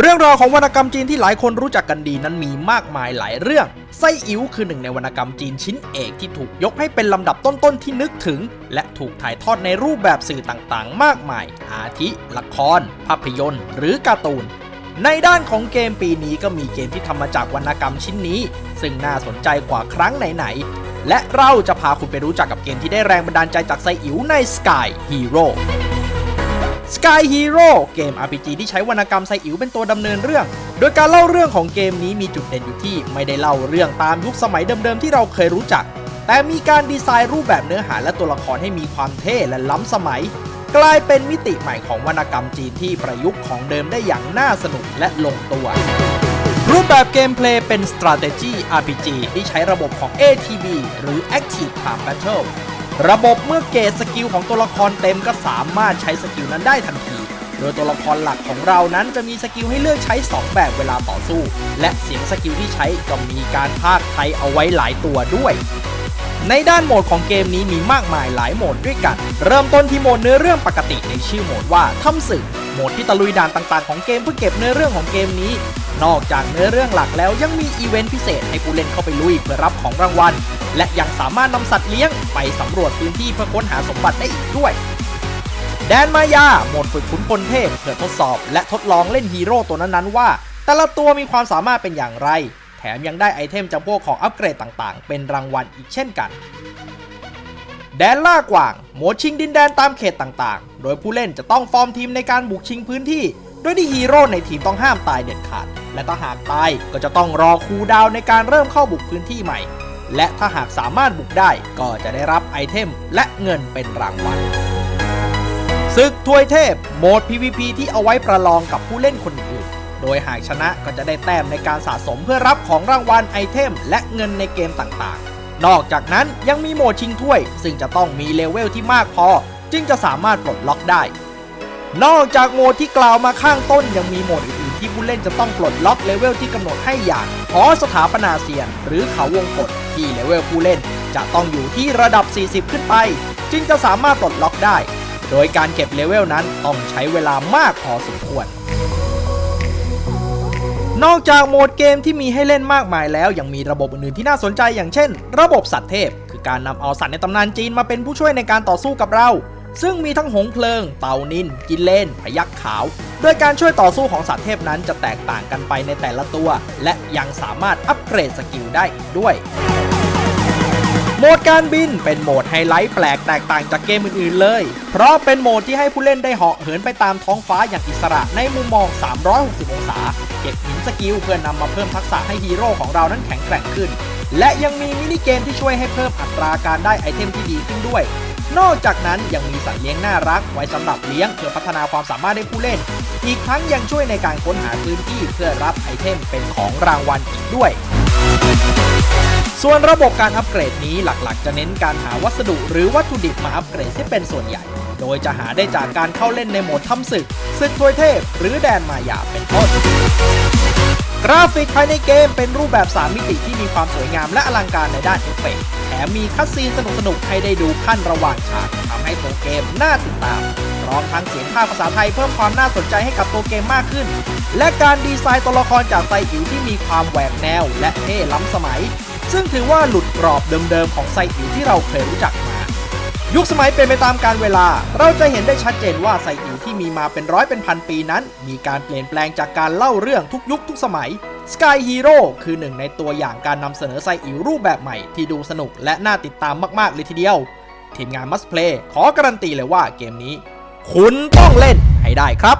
เรื่องราวของวรรณกรรมจีนที่หลายคนรู้จักกันดีนั้นมีมากมายหลายเรื่อง ไส้อิ๋วคือหนึ่งในวรรณกรรมจีนชิ้นเอกที่ถูกยกให้เป็นลำดับต้นๆที่นึกถึง และถูกถ่ายทอดในรูปแบบสื่อต่างๆ มากมาย อาทิ ละคร ภาพยนตร์ หรือการ์ตูน ในด้านของเกมปีนี้ก็มีเกมที่ทำมาจากวรรณกรรมชิ้นนี้ ซึ่งน่าสนใจกว่าครั้งไหนๆ และเราจะพาคุณไปรู้จักกับเกมที่ได้แรงบันดาลใจจากไซอิ๋วใน Sky Hero Sky Hero เกม RPG ที่ใช้วรรณกรรมไซอิ๋วเป็นตัวดำเนินเรื่อง โดยการเล่าเรื่องของเกมนี้มีจุดเด่นอยู่ที่ไม่ได้เล่าเรื่องตามยุคสมัยเดิมๆที่เราเคยรู้จัก แต่มีการดีไซน์รูปแบบเนื้อหาและตัวละครให้มีความเท่และล้ำสมัย กลายเป็นมิติใหม่ของวรรณกรรมจีนที่ประยุกต์ของเดิมได้อย่างน่าสนุกและลงตัวรูปแบบเกมเพลย์เป็น strategy RPG ที่ใช้ระบบของ ATB หรือ Active Time Battle ระบบเมื่อเกตสกิลของตัวละครเต็มก็สามารถใช้สกิลนั้นได้ทันที โดยตัวละครหลักของเรานั้นจะมีสกิลให้เลือกใช้ 2 แบบเวลาต่อสู้ และเสียงสกิลที่ใช้ก็มีการพากย์ไทยเอาไว้หลายตัวด้วย ในด้านโหมดของเกมนี้มีมากมายหลายโหมดด้วยกัน เริ่มต้นที่โหมดเนื้อเรื่องปกติในชื่อโหมดว่าถ้ำศึกโหมดที่ตะลุยด่านต่างๆของเกมเพื่อเก็บเนื้อเรื่องของเกมนี้ นอกจากเนื้อเรื่องหลักแล้วยังมีอีเวนต์พิเศษให้ผู้เล่นเข้าไปลุยเพื่อรับของรางวัล และยังสามารถนำสัตว์เลี้ยงไปสำรวจพื้นที่เพื่อค้นหาสมบัติได้อีกด้วยแดนมายาโหมดฝึกขุนพลเทพเพื่อทดสอบ และทดลองเล่นฮีโร่ตัวนั้นๆว่า แต่ละตัวมีความสามารถเป็นอย่างไร มยังได้ไอเทมจำพวกของอัปเกรดต่างๆ เป็นรางวัลอีกเช่นกัน แดนล่ากว่าง โหมดชิงดินแดนตามเขตต่างๆ โดยผู้เล่นจะต้องฟอร์มทีมในการบุกชิงพื้นที่ โดยที่ฮีโร่ในทีมต้องห้ามตายเด็ดขาด และถ้าหากตายก็จะต้องรอคูดาวในการเริ่มเข้าบุกพื้นที่ใหม่ และถ้าหากสามารถบุกได้ก็จะได้รับไอเทมและเงินเป็นรางวัลศึกถวยเทพ โหมด PVP ที่เอาไว้ประลองกับผู้เล่นคนอื่น โดยหากชนะก็จะได้แต้มในการสะสมเพื่อรับของรางวัลไอเทม และเงินในเกมต่างๆ นอกจากนั้นยังมีโหมดชิงถ้วย ซึ่งจะต้องมีเลเวลที่มากพอ จึงจะสามารถปลดล็อกได้ นอกจากโหมดที่กล่าวมาข้างต้นยังมีโหมดอื่นๆที่ผู้เล่นจะต้องปลดล็อกเลเวลที่กำหนดให้อย่างหอสถาปนาเซียน หรือเขาวงกฏที่เลเวลผู้เล่น จะต้องอยู่ที่ระดับ 40 ขึ้นไป จึงจะสามารถปลดล็อกได้ โดยการเก็บเลเวลนั้นต้องใช้เวลามากพอสมควร นอกจากโหมดเกมที่มีให้เล่นมากมายแล้ว ยังมีระบบอื่นๆที่น่าสนใจอย่างเช่น ระบบสัตว์เทพ คือการนำเอาสัตว์ในตำนานจีนมาเป็นผู้ช่วยในการต่อสู้กับเรา ซึ่งมีทั้งหงเพลิง เต่านิน กินเลนพยักขาว โดยการช่วยต่อสู้ของสัตว์เทพนั้นจะแตกต่างกันไปในแต่ละตัว และยังสามารถอัปเกรดสกิลได้อีกด้วยโหมดการบินเป็นโหมดไฮไลท์แปลกแตกต่างจากเกมอื่นๆเลย เพราะเป็นโหมดที่ให้ผู้เล่นได้เหาะเหินไปตามท้องฟ้าอย่างอิสระในมุมมอง 360 องศา เก็บหินสกิลเพื่อนำมาเพิ่มทักษะให้ฮีโร่ของเรานั้นแข็งแกร่งขึ้น และยังมีมินิเกมที่ช่วยให้เพิ่มอัตราการได้ไอเทมที่ดีขึ้นด้วย นอกจากนั้นยังมีสัตว์เลี้ยงน่ารักไว้สำหรับเลี้ยงเพื่อพัฒนาความสามารถให้ผู้เล่น อีกทั้งยังช่วยในการค้นหาพื้นที่เพื่อรับไอเทมเป็นของรางวัลอีกด้วยส่วนระบบการอัปเกรดนี้หลักๆ จะเน้นการหาวัสดุหรือวัตถุดิบมาอัปเกรดที่เป็นส่วนใหญ่ โดยจะหาได้จากการเข้าเล่นในโหมดทำศึกศึกถวยเทพ หรือแดนมายาเป็นต้นกราฟิกภายในเกมเป็นรูปแบบ 3 มิติที่มีความสวยงามและอลังการในด้านเอฟเฟกต์แถมมีคัดซีนสนุกๆให้ได้ดูขั้นระหว่างฉากทำให้ตัวเกมน่าติดตามพร้อมทั้งเสียงภาคภาษาไทยเพิ่มความน่าสนใจให้กับตัวเกมมากขึ้น และการดีไซน์ตัวละครจากไซอิ๋วที่มีความแหวกแนวและเท่ล้ำสมัย ซึ่งถือว่าหลุดกรอบเดิมๆของไซอิ๋วที่เราเคยรู้จักมา ยุคสมัยเป็นไปตามการเวลา เราจะเห็นได้ชัดเจนว่าไซอิ๋วที่มีมาเป็นร้อยเป็นพันปีนั้น มีการเปลี่ยนแปลงจากการเล่าเรื่องทุกยุคทุกสมัย Sky Hero คือหนึ่งในตัวอย่างการนำเสนอไซอิ๋วรูปแบบใหม่ที่ดูสนุกและน่าติดตามมากๆเลยทีเดียว ทีมงาน Must Play ขอการันตีเลยว่าเกมนี้ คุณต้องเล่นให้ได้ครับ